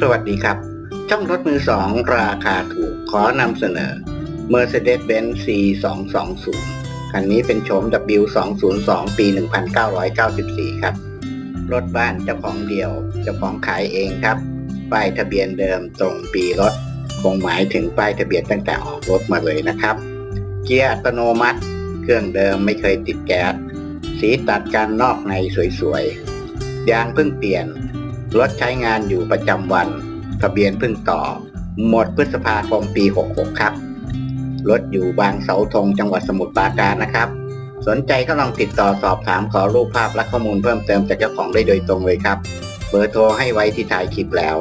สวัสดีครับ ช่องรถมือสองราคาถูกขอนำเสนอ Mercedes-Benz C220 คันนี้เป็นโฉม W202 ปี 1994 ครับ รถบ้านเจ้าของเดียวเจ้าของขายเองครับ ป้ายทะเบียนเดิมตรงปีรถ คงหมายถึงป้ายทะเบียนตั้งแต่ออกรถมาเลยนะครับ เกียร์อัตโนมัติ เครื่องเดิมไม่เคยติดแก๊ส สีตัดกันนอกในสวยๆ ยางเพิ่งเปลี่ยน รถใช้งานอยู่ประจำวัน ทะเบียนเพิ่งต่อ หมดพฤษภาคมปี 66 ครับ รถอยู่บางเสาธงจังหวัดสมุทรปราการนะครับ สนใจก็ลองติดต่อสอบถามขอรูปภาพและข้อมูลเพิ่มเติมจากเจ้าของได้โดยตรงเลยครับ เบอร์โทรให้ไว้ที่ท้ายคลิปแล้ว